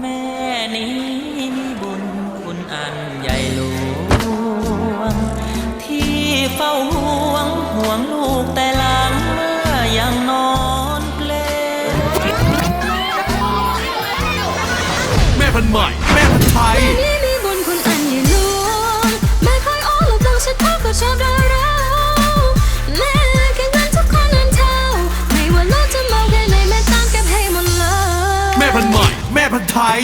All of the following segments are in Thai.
แม่นี้มีบุญคุณอันใหญ่หลวง ที่เฝ้าห่วงห่วงลูกแต่หลังเมื่อยังนอนเปลแม่พันใหม่ แม่พันไทย แม่พันธุ์ไทย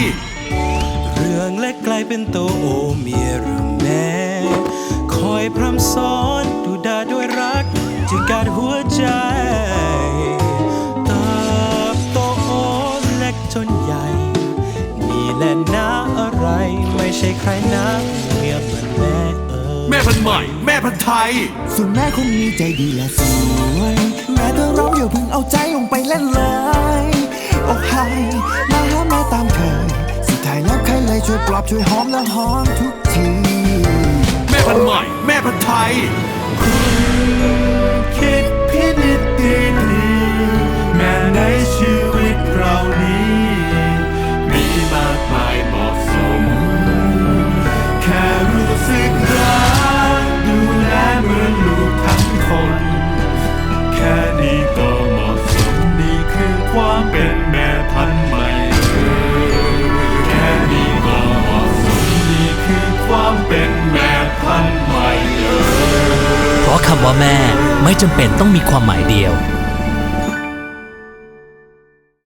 เรื่องเล็กกลายเป็นโตโอเมียหรือแม่คอยพร่ำสอนดูดาด้วยรักจึงการหัวใจเติบโตเล็กจนใหญ่ นี่แหละนะอะไรไม่ใช่ใครนะเมียเหมือนแม่เออแม่พันธุ์ใหม่ แม่พันธุ์ไทย ส่วนแม่คนนี้ใจดีและสวยแม่เธอร้องอย่าเพิ่งเอาใจลงไปเล่นเลยโอ้ไฮมาหา ช่วยปลอบช่วยหอมและหอมทุกที แม่พันธุ์ใหม่ แม่พันธุ์ไทย คำว่าแม่ไม่จำเป็นต้องมีความหมายเดียว